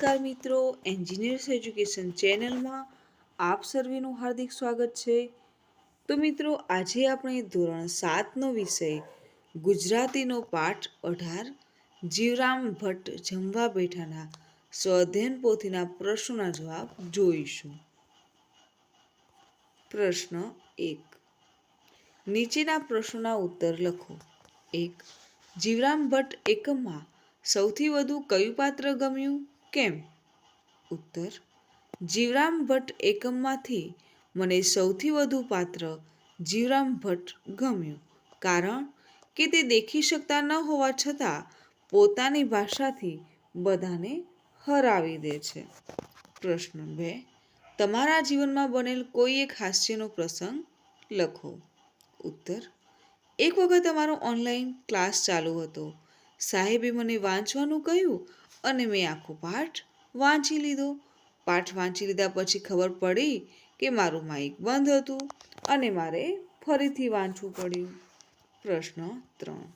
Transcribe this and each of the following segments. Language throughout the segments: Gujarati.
નમસ્કાર મિત્રો એન્જિનિયર્સ એજ્યુકેશન ચેનલમાં આપ સર્વેનું હાર્દિક સ્વાગત છે. તો મિત્રો, આજે આપણે ધોરણ સાતનો વિષય, ગુજરાતીનો પાઠ અઢાર, જીવરામ ભટ્ટ જમવા બેઠાના સ્વધ્યન પોથીના પ્રશ્નોના જવાબ જોઈશું. પ્રશ્ન એક, નીચેના પ્રશ્નોના ઉત્તર લખો. એક, જીવરામ ભટ્ટ એકમમાં સૌથી વધુ કયું પાત્ર ગમ્યું? કેમ? ઉત્તર, જીવરામ ભટ્ટ એકમમાંથી મને સૌથી વધુ પાત્ર જીવરામ ભટ્ટ ગમ્યું કારણ કે તે દેખી શકતા ન હોવા છતાં પોતાની ભાષાથી બધાને હરાવી દે છે. પ્રશ્ન બે, તમારા જીવનમાં બનેલ કોઈ એક હાસ્યનો પ્રસંગ લખો. ઉત્તર, એક વખત અમારો ઓનલાઈન ક્લાસ ચાલુ હતો. સાહેબે મને વાંચવાનું કહ્યું અને મેં આખો પાઠ વાંચી લીધો. પાઠ વાંચી લીધા પછી ખબર પડી કે મારું માઇક બંધ હતું અને મારે ફરીથી વાંચવું પડ્યું. પ્રશ્ન ત્રણ.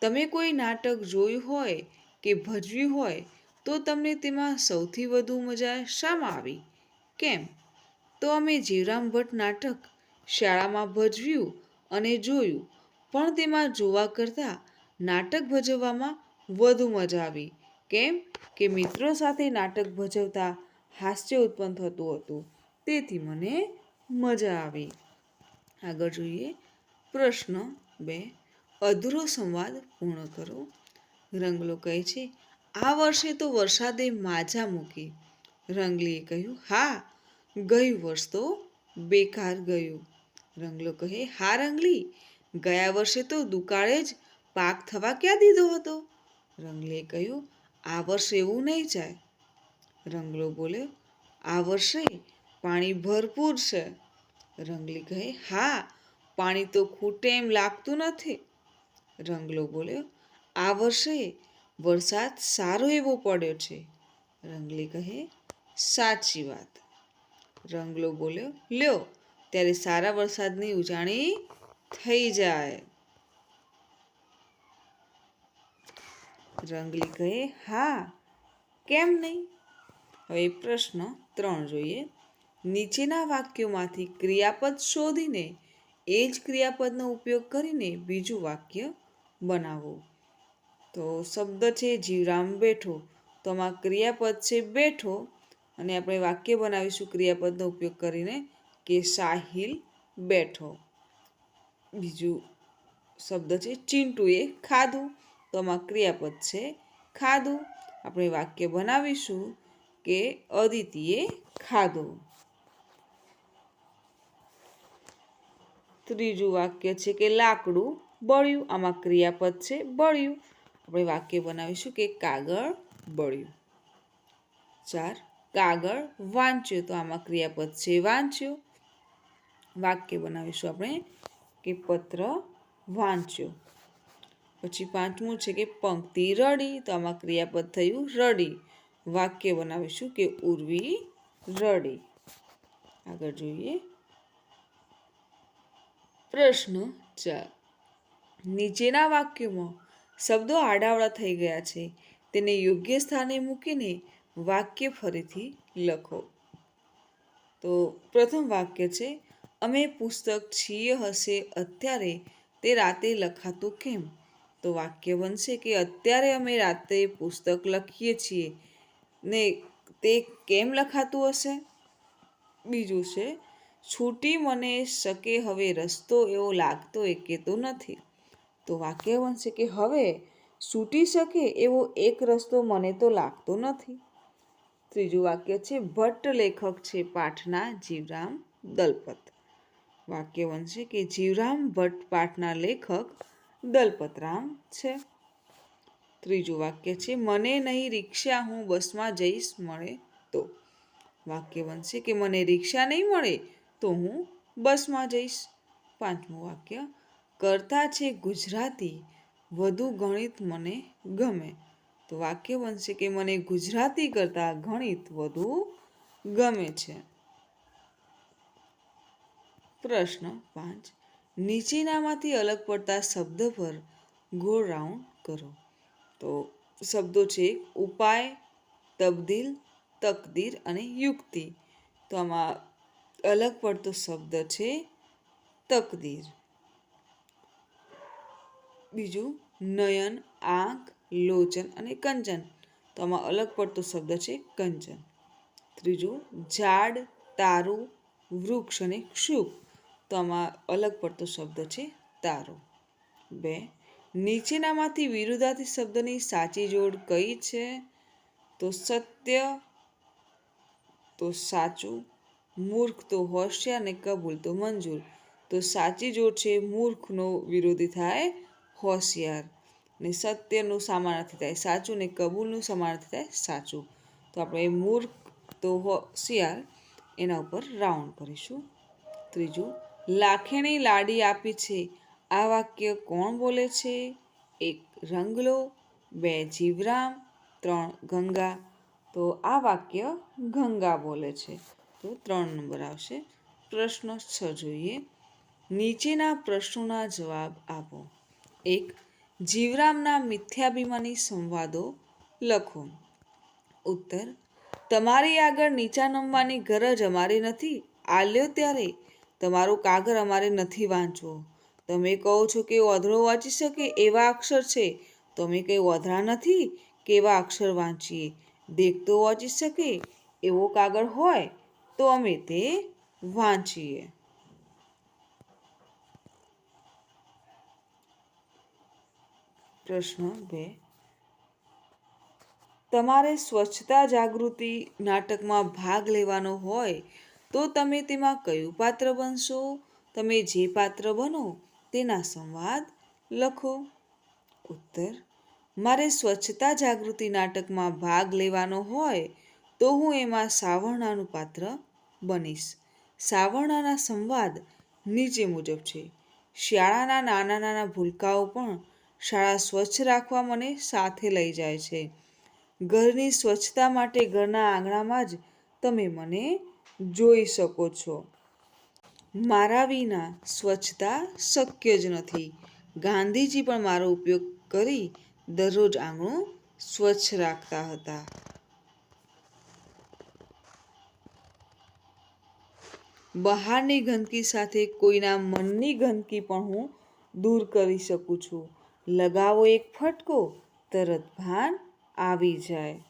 તમે કોઈ નાટક જોયું હોય કે ભજવ્યું હોય તો તમને તેમાં સૌથી વધુ મજા શામાં આવી? કેમ? તો અમે જીવરામ ભટ્ટ નાટક શાળામાં ભજવ્યું અને જોયું, પણ તેમાં જોવા કરતાં નાટક ભજવવામાં વધુ મજા આવી. કેમ કે મિત્રો સાથે નાટક ભજવતા હાસ્ય ઉત્પન્ન થતું હતું. તેથી મને મજા આવી. આગળ જોઈએ પ્રશ્ન બે. અધૂરો સંવાદ પૂર્ણ કરો. રંગલો કહે છે, આ વર્ષે તો વરસાદે માજા મૂકી. રંગલીએ કહ્યું, હા ગયું વર્ષ તો બેકાર ગયું. રંગલો કહે, હા, રંગલી, ગયા વર્ષે તો દુકાળે જ પાક થવા ક્યાં દીધો હતો? રંગલીએ કહ્યું, આ વર્ષે એવું નહીં જાય. રંગલો બોલ્યો આ વર્ષે પાણી ભરપૂર છે. રંગલી કહે, હા, પાણી તો ખૂટે એમ લાગતું નથી. રંગલો બોલ્યો આ વર્ષે વરસાદ સારો એવો પડ્યો છે. રંગલી કહે, સાચી વાત. રંગલો બોલ્યો લ્યો, ત્યારે સારા વરસાદની ઉજાણી થઈ જાય. રંગલી કહે હા. કેમ નહીં? હવે પ્રશ્ન ત્રણ જોઈએ. નીચેના વાક્યોમાંથી ક્રિયાપદ શોધીને એ જ ક્રિયાપદનો ઉપયોગ કરીને બીજું વાક્ય બનાવો. તો શબ્દ છે, જીવરામ બેઠો. તો આમાં ક્રિયાપદ છે, બેઠો. અને આપણે વાક્ય બનાવીશું ક્રિયાપદનો ઉપયોગ કરીને કે સાહિલ બેઠો. બીજું શબ્દ છે, ચિંટુએ ખાધું. તો આમાં ક્રિયાપદ છે ખાધું. આપણે વાક્ય બનાવીશું કે અદિતિએ ખાધું. ત્રીજું વાક્ય છે કે લાકડું બળ્યું. આમાં ક્રિયાપદ છે બળ્યું. આપણે વાક્ય બનાવીશું કે કાગળ બળ્યું. ચાર, કાગળ વાંચ્યો. તો આમાં ક્રિયાપદ છે વાંચ્યો. વાક્ય બનાવીશું આપણે કે પત્ર વાંચ્યો. પછી પાંચમું છે કે પંક્તિ રડી તો આમાં ક્રિયાપદ થયું રડી. વાક્ય બનાવીશું કે ઉર્વી રડી. આગળ જોઈએ. પ્રશ્ન ચાર. નીચેના વાક્યમાં શબ્દો આડાવડા થઈ ગયા છે. તેને યોગ્ય સ્થાને મૂકીને વાક્ય ફરીથી લખો. તો પ્રથમ વાક્ય છે, અમે પુસ્તક છીએ હશે અત્યારે તે રાતે લખાતું કેમ? તો વાક્ય બનશે કે અત્યારે અમે રાતે પુસ્તક લખીએ છીએ. ને તે કેમ લખાતું હશે? બીજું છે, છૂટી મને શકે હવે રસ્તો એવો લાગતો એકેતો નથી. તો વાક્ય બનશે કે, હવે છૂટી શકે એવો એક રસ્તો મને તો લાગતો નથી. ત્રીજું વાક્ય છે, ભટ્ટ લેખક છે પાઠના જીવરામ દલપત. વાક્ય બનશે કે, જીવરામ ભટ્ટ પાઠના લેખક દલપતરામ છે. ત્રીજું વાક્ય છે, મને નહીં રિક્ષા હું બસમાં જઈશ મળે તો. વાક્ય બનશે કે, મને રિક્ષા નહીં મળે તો હું બસમાં જઈશ. પાંચમું વાક્ય, કરતા છે ગુજરાતી, વધુ ગણિત મને ગમે. તો વાક્ય બનશે કે, મને ગુજરાતી કરતાં ગણિત વધુ ગમે છે. પ્રશ્ન પાંચ નીચેનામાંથી અલગ પડતા શબ્દ પર ગોળ રાઉન્ડ કરો. તો શબ્દો છે ઉપાય, તબદીલ, તકદીર અને યુક્તિ. તો આમાં અલગ પડતો શબ્દ છે તકદીર. બીજું નયન આંખ લોચન અને કંચન. તો આમાં અલગ પડતો શબ્દ છે કંચન. ત્રીજું ઝાડ, તારું, વૃક્ષ અને ક્ષુપ. તો આમાં અલગ પડતો શબ્દ છે તારો. બે, નીચેનામાંથી વિરુદ્ધાર્થી શબ્દની સાચી જોડ કઈ છે? તો સત્ય, તો સાચું, મૂર્ખ, તો હોશિયાર ને કબૂલ, તો મંજૂર. તો સાચી જોડ છે મૂર્ખનો વિરોધી થાય હોશિયાર ને સત્યનું સમાનાર્થી થાય સાચું ને કબૂલનું સમાનાર્થી થાય સાચું. તો આપણે મૂર્ખ, તો હોશિયાર એના ઉપર રાઉન્ડ કરીશું. ત્રીજું લાખેણી લાડી આપી છે. આ વાક્ય કોણ બોલે છે? એક રંગલો, બે જીવરામ, ત્રણ ગંગા. તો આ વાક્ય ગંગા બોલે છે. તો ત્રણ નંબર આવશે. પ્રશ્ન છ જોઈએ. નીચેના પ્રશ્નોના જવાબ આપો. એક, જીવરામના મિથ્યાભિમાની સંવાદો લખો. ઉત્તર, તમારી આગળ નીચા નમવાની ગરજ અમારી નથી. આલ્યો ત્યારે તમારો કાગળ અમારે નથી વાંચવો. તમે કહો છો કે ઓધરો વાંચી શકે એવા અક્ષર છે. તમે કંઈ ઓધરા નથી? કેવા અક્ષર વાંચીએ? દેખતો વાંચી શકે. એવો કાગળ હોય તો અમે તે વાંચીએ. પ્રશ્ન બે. તમારે સ્વચ્છતા જાગૃતિ નાટકમાં ભાગ લેવાનો હોય તો તમે તેમાં કયું પાત્ર બનશો? તમે જે પાત્ર બનો તેના સંવાદ લખો. ઉત્તર, મારે સ્વચ્છતા જાગૃતિ નાટકમાં ભાગ લેવાનો હોય તો હું એમાં સાવરણાનું પાત્ર બનીશ. સાવરણાના સંવાદ નીચે મુજબ છે. શાળાના નાના નાના ભૂલકાઓ પણ શાળા સ્વચ્છ રાખવા મને સાથે લઈ જાય છે. ઘરની સ્વચ્છતા માટે ઘરના આંગણામાં જ તમે મને જોઈ શકો છો. મારા વિના સ્વચ્છતા શક્ય જ નથી. ગાંધીજી પણ મારો ઉપયોગ કરી દરરોજ આંગણું સ્વચ્છ રાખતા હતા. બહારની ગંદકી સાથે કોઈના મનની ગંદકી પણ હું દૂર કરી શકું છું. લગાવો એક ફટકો, તરત ભાન આવી જાય.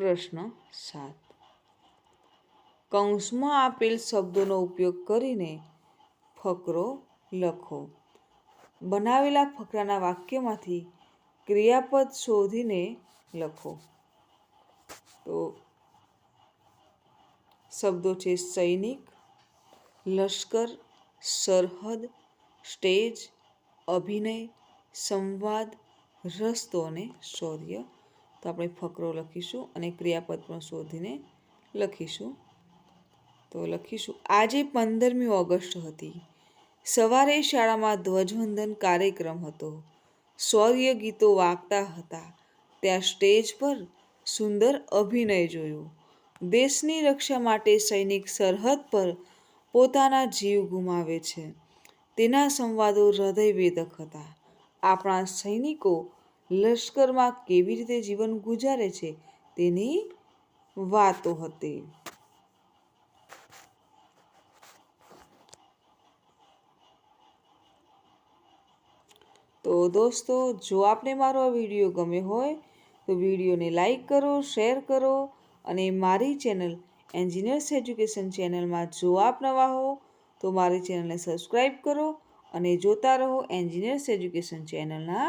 પ્રશ્ન સાત. કૌંસમાં આપેલ શબ્દોનો ઉપયોગ કરીને ફકરો લખો. બનાવેલા ફકરાના વાક્યમાંથી ક્રિયાપદ શોધીને લખો. તો શબ્દો છે સૈનિક, લશ્કર, સરહદ, સ્ટેજ, અભિનય, સંવાદ, રસ્તો અને શૌર્ય. તો આપણે ફકરો લખીશું અને ક્રિયાપદ પણ શોધીને લખીશું. તો લખીશું, આજે પંદરમી ઓગસ્ટ હતી. સવારે શાળામાં ધ્વજવંદન કાર્યક્રમ હતો. શૌર્ય ગીતો વાગતા હતા. ત્યાં સ્ટેજ પર સુંદર અભિનય જોયો. દેશની રક્ષા માટે સૈનિક સરહદ પર પોતાના જીવ ગુમાવે છે. તેના સંવાદો હૃદયવેદક હતા. આપણા સૈનિકો લશ્કરમાં કેવી રીતે જીવન ગુજારે છે તેની વાતો હતી. તો દોસ્તો, જો આપને મારો આ વીડિયો ગમ્યો હોય, તો વિડીયોને લાઈક કરો, શેર કરો અને મારી ચેનલ એન્જિનિયર્સ એજ્યુકેશન ચેનલમાં જો આપ નવા હો, તો મારી ચેનલને સબસ્ક્રાઈબ કરો અને જોતા રહો એન્જિનિયર્સ એજ્યુકેશન ચેનલના